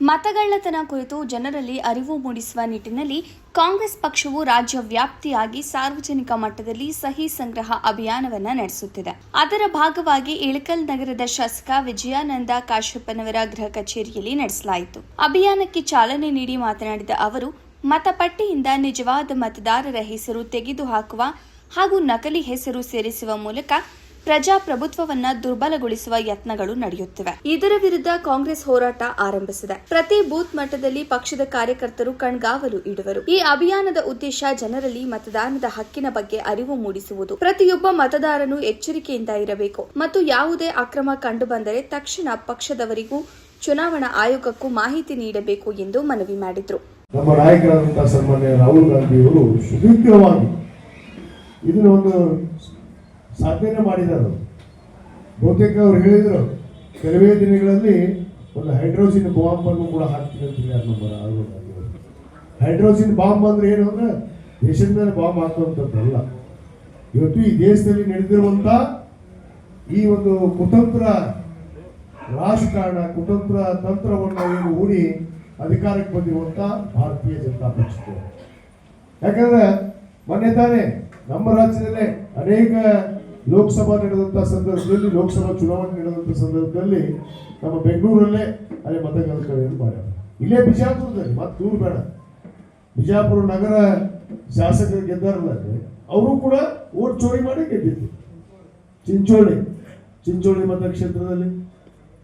ಮತಗಳ್ಳತನ ಕುರಿತು ಜನರಲ್ಲಿ ಅರಿವು ಮೂಡಿಸುವ ನಿಟ್ಟಿನಲ್ಲಿ ಕಾಂಗ್ರೆಸ್ ಪಕ್ಷವು ರಾಜ್ಯ ವ್ಯಾಪ್ತಿಯಾಗಿ ಸಾರ್ವಜನಿಕ ಮಟ್ಟದಲ್ಲಿ ಸಹಿ ಸಂಗ್ರಹ ಅಭಿಯಾನವನ್ನು ನಡೆಸುತ್ತಿದೆ. ಅದರ ಭಾಗವಾಗಿ ಇಳಕಲ್ ನಗರದ ಶಾಸಕ ವಿಜಯಾನಂದ ಕಾಶ್ಯಪ್ಪನವರ ಗೃಹ ಕಚೇರಿಯಲ್ಲಿ ನಡೆಸಲಾಯಿತು. ಅಭಿಯಾನಕ್ಕೆ ಚಾಲನೆ ನೀಡಿ ಮಾತನಾಡಿದ ಅವರು, ಮತಪಟ್ಟಿಯಿಂದ ನಿಜವಾದ ಮತದಾರರ ಹೆಸರು ತೆಗೆದುಹಾಕುವ ಹಾಗೂ ನಕಲಿ ಹೆಸರು ಸೇರಿಸುವ ಮೂಲಕ ಪ್ರಜಾಪ್ರಭುತ್ವವನ್ನ ದುರ್ಬಲಗೊಳಿಸುವ ಯತ್ನಗಳು ನಡೆಯುತ್ತಿವೆ. ಇದರ ವಿರುದ್ಧ ಕಾಂಗ್ರೆಸ್ ಹೋರಾಟ ಆರಂಭಿಸಿದೆ. ಪ್ರತಿ ಬೂತ್ ಮಟ್ಟದಲ್ಲಿ ಪಕ್ಷದ ಕಾರ್ಯಕರ್ತರು ಕಣ್ಗಾವಲು ಇಡುವರು. ಈ ಅಭಿಯಾನದ ಉದ್ದೇಶ ಜನರಲ್ಲಿ ಮತದಾನದ ಹಕ್ಕಿನ ಬಗ್ಗೆ ಅರಿವು ಮೂಡಿಸುವುದು. ಪ್ರತಿಯೊಬ್ಬ ಮತದಾರನು ಎಚ್ಚರಿಕೆಯಿಂದ ಇರಬೇಕು. ಮತ್ತು ಯಾವುದೇ ಅಕ್ರಮ ಕಂಡುಬಂದರೆ ತಕ್ಷಣ ಪಕ್ಷದವರಿಗೂ, ಚುನಾವಣಾ ಆಯೋಗಕ್ಕೂ ಮಾಹಿತಿ ನೀಡಬೇಕು ಎಂದು ಮನವಿ ಮಾಡಿದರು. ನಮ್ಮ ನಾಯಕರಾದಂತಹ ಸನ್ಮಾನ್ಯ ರಾಹುಲ್ ಗಾಂಧಿಯವರು ಸುದೀರ್ಘವಾಗಿ ಇದನ್ನ ಒಂದು ಸಾಧನೆ ಮಾಡಿದರು. ಬಹುತೇಕ ಅವರು ಹೇಳಿದರು, ಕೆಲವೇ ದಿನಗಳಲ್ಲಿ ಒಂದು ಹೈಡ್ರೋಜಿನ್ ಬಾಂಬ್ ಅನ್ನು ಕೂಡ ಹಾಕ್ತೀನಿ ಅಂತ ರಾಹುಲ್ ಗಾಂಧಿ ಹೈಡ್ರೋಜಿನ್ ಬಾಂಬ್ ಅಂದ್ರೆ ಏನು ಅಂದ್ರೆ ದೇಶದ ಮೇಲೆ ಬಾಂಬ್ ಹಾಕುವಂಥದ್ದಲ್ಲ ಇವತ್ತು ಈ ದೇಶದಲ್ಲಿ ನಡೆದಿರುವಂಥ ಈ ಒಂದು ಕುತಂತ್ರ ರಾಜಕಾರಣ, ಕುತಂತ್ರ ತಂತ್ರವನ್ನು ಏನು ಹೂಡಿ ಅಧಿಕಾರಕ್ಕೆ ಬಂದಿರುವಂಥ ಭಾರತೀಯ ಜನತಾ ಪಕ್ಷ ಯಾಕಂದ್ರೆ ಮೊನ್ನೆ ತಾನೇ ನಮ್ಮ ರಾಜ್ಯದಲ್ಲೇ ಅನೇಕ ಲೋಕಸಭಾ ನಡೆದಂಥ ಸಂದರ್ಭದಲ್ಲಿ, ಲೋಕಸಭಾ ಚುನಾವಣೆ ನಡೆದಂತ ಸಂದರ್ಭದಲ್ಲಿ ನಮ್ಮ ಬೆಂಗಳೂರಲ್ಲೇ ಅಲ್ಲಿ ಮತಗಟ್ಟೆಯನ್ನು ಮಾಡ್ಯಾರ. ಇಲ್ಲೇ ಬಿಜಾಪುರದಲ್ಲಿ, ಮತ್ತೆ ದೂರ ಬೇಡ. ಬಿಜಾಪುರ ನಗರ ಶಾಸಕರು ಗೆದ್ದಾರಲ್ಲ ಅವರು ಕೂಡ ಓಟ್ ಚೋರಿ ಮಾಡಿ ಗೆದ್ದಿದ್ದು ಚಿಂಚೋಳಿ ಚಿಂಚೋಳಿ ಮತಕ್ಷೇತ್ರದಲ್ಲಿ.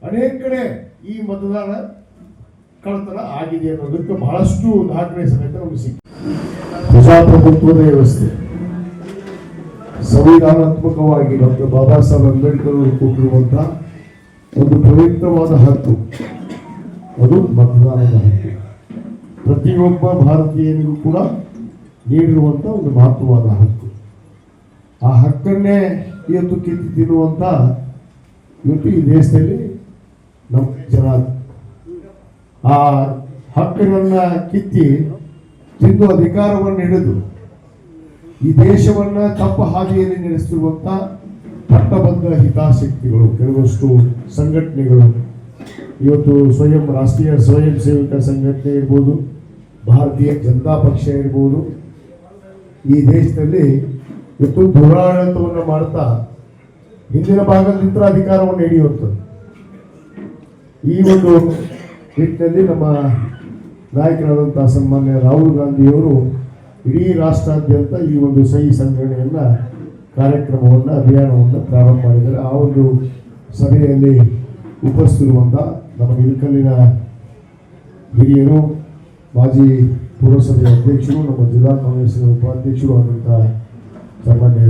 ಅನೇಕ ಕಡೆ ಈ ಮತದಾನ ಕಳತನ ಆಗಿದೆ ಅನ್ನೋದಕ್ಕೆ ಬಹಳಷ್ಟು ದಾಖಲೆ ಸಮೇತ ನಮಗೆ ಸಿಕ್ಕಿದೆ ಪ್ರಜಾಪ್ರಭುತ್ವದ ವ್ಯವಸ್ಥೆ. ಸಂವಿಧಾನಾತ್ಮಕವಾಗಿ ಡಾಕ್ಟರ್ ಬಾಬಾ ಸಾಹೇಬ್ ಅಂಬೇಡ್ಕರ್ ಅವರು ಕೊಟ್ಟಿರುವಂತಹ ಒಂದು ಪವಿತ್ರವಾದ ಹಕ್ಕು. ಅದು ಮತದಾನದ ಹಕ್ಕು. ಪ್ರತಿಯೊಬ್ಬ ಭಾರತೀಯನಿಗೂ ಕೂಡ ನೀಡಿರುವಂತ ಒಂದು ಮಹತ್ವವಾದ ಹಕ್ಕು. ಆ ಹಕ್ಕನ್ನೇ ಇವತ್ತು ಕಿತ್ತು ತಿನ್ನುವಂತ ಇವತ್ತು ಈ ದೇಶದಲ್ಲಿ ನಮ್ಮ ಜನ ಆ ಹಕ್ಕುಗಳನ್ನ ಕಿತ್ತಿ ತಿಂದು ಅಧಿಕಾರವನ್ನು ಹಿಡಿದು ಈ ದೇಶವನ್ನ ತಪ್ಪು ಹಾದಿಯಲ್ಲಿ ನಡೆಸುತ್ತಿರುವಂತ ಪಟ್ಟಬದ್ಧ ಹಿತಾಸಕ್ತಿಗಳು, ಕೆಲವಷ್ಟು ಸಂಘಟನೆಗಳು. ಇವತ್ತು ಸ್ವಯಂ ರಾಷ್ಟ್ರೀಯ ಸ್ವಯಂ ಸೇವಕ ಸಂಘಟನೆ ಇರ್ಬೋದು, ಭಾರತೀಯ ಜನತಾ ಪಕ್ಷ ಇರ್ಬೋದು. ಈ ದೇಶದಲ್ಲಿ ಇವತ್ತು ದುರಾಡಳಿತವನ್ನು ಮಾಡ್ತಾ ಹಿಂದಿನ ಭಾಗದಿಂದ ಅಧಿಕಾರವನ್ನು ಹಿಡಿಯುವಂಥದ್ದು. ಈ ಒಂದು ನಿಟ್ಟಿನಲ್ಲಿ ನಮ್ಮ ನಾಯಕರಾದಂತಹ ಸನ್ಮಾನ್ಯ ರಾಹುಲ್ ಗಾಂಧಿಯವರು ಇಡೀ ರಾಷ್ಟ್ರಾದ್ಯಂತ ಈ ಒಂದು ಸಹಿ ಸಂಗ್ರಹಣೆಯನ್ನ, ಕಾರ್ಯಕ್ರಮವನ್ನು, ಅಭಿಯಾನವನ್ನು ಪ್ರಾರಂಭ ಮಾಡಿದ್ದಾರೆ. ಆ ಒಂದು ಸಭೆಯಲ್ಲಿ ಉಪಸ್ಥಿತಿರುವಂಥ ನಮ್ಮ ಇಳಕಲ್ಲಿನ ಹಿರಿಯರು, ಮಾಜಿ ಪುರಸಭೆಯ ಅಧ್ಯಕ್ಷರು, ನಮ್ಮ ಜಿಲ್ಲಾ ಕಾಂಗ್ರೆಸ್ಸಿನ ಉಪಾಧ್ಯಕ್ಷರು ಆದಂತಹ ಸನ್ಮಾನ್ಯ